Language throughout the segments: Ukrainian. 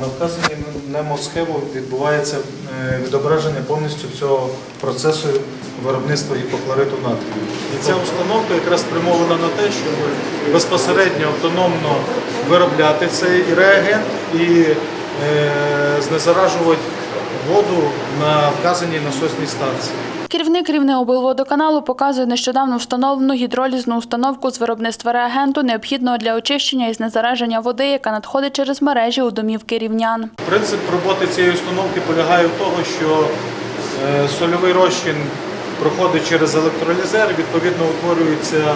На вказаній немосхему відбувається е, відображення повністю всього процесу виробництва гіпохлориту натрію. І ця установка якраз спрямована на те, щоб безпосередньо автономно виробляти цей реагент і е, знезаражувати воду на вказаній насосній станції. Керівник Рівнеоблводоканалу показує нещодавно встановлену гідролізну установку з виробництва реагенту, необхідного для очищення і знезараження води, яка надходить через мережі у домівки рівнян. Принцип роботи цієї установки полягає в тому, що е, сольовий розчин проходить через електролізер, відповідно утворюється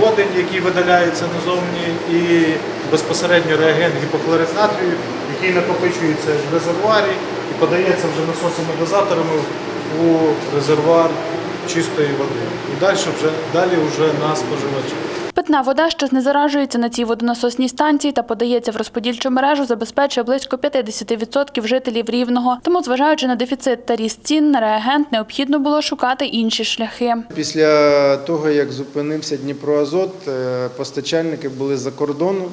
водень, який видаляється назовні, і безпосередньо реагент гіпохлорид натрію, який накопичується в резервуарі і подається вже насосами-дозаторами у резервуар чистої води. І далі вже, далі вже на споживача. Питна вода, що знезаражується на цій водонасосній станції та подається в розподільчу мережу, забезпечує близько 50% жителів рівного. Тому, зважаючи на дефіцит та ріст цін на реагент, необхідно було шукати інші шляхи. Після того, як зупинився Дніпроазот, е, постачальники були за кордону,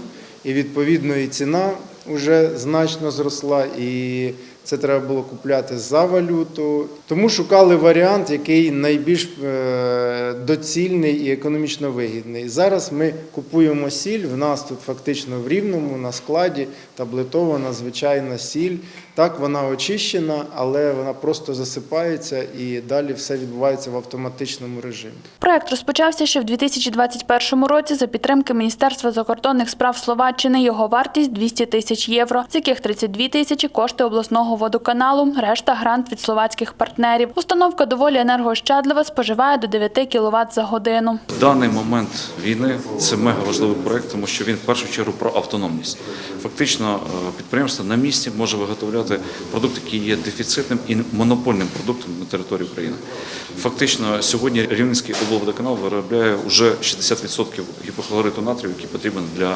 і відповідно і ціна вже значно зросла, і це треба було купляти за валюту. Тому шукали варіант, який найбільш е, доцільний і економічно вигідний. Зараз ми купуємо сіль. В нас тут фактично в рівному на складі таблетована звичайна сіль. Так, вона очищена, але вона просто засипається і далі все відбувається в автоматичному режимі. Проект розпочався ще в 2021 році за підтримки Міністерства закордонних справ Словаччини. Його вартість 200 тисяч євро, з яких 32 тисячі кошти обласного водоканалу, решта грант від словацьких партнерів. Установка доволі енергоощадлива, споживає до 9 кВт за годину. В даний момент війни це мега важливий проект, тому що він в першу чергу про автономність. Фактично, е, підприємство на місці може виготовляти продукт, який є дефіцитним і монопольним продуктом на території України. Фактично, сьогодні Рівненський облводоканал виробляє вже 60% гіпохлориту натрію, який потрібен для е,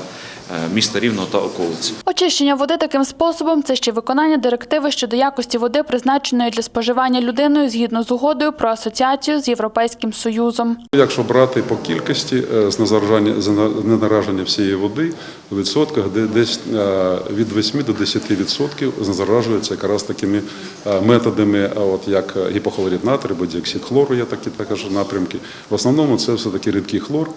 міста Рівного та околиці. Очищення води таким способом це ще виконання директиви щодо якості води, призначеної для споживання людиною згідно з угодою про асоціацію з Європейським Союзом. Якщо брати по кількості е, знезараження, знезараження всієї води у відсотках, де десь е, від 8 до 10 відсотків знезаражується якраз такими е, методами, от як гіпохлорид натрію діоксид хлору, є такі також напрямки. В основному це все-таки рідкий хлор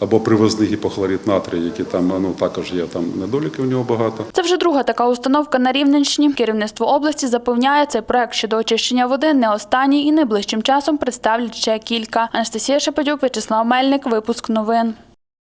або привозний гіпохлорид натрію, які там ну, також є там недоліки у нього багато. Це вже друга така установка на Рівненщині. Керівництво області запевняє, цей проект щодо очищення води не останній і найближчим часом представлять ще кілька. Анастасія Шепетюк, В'ячеслав Мельник, випуск новин.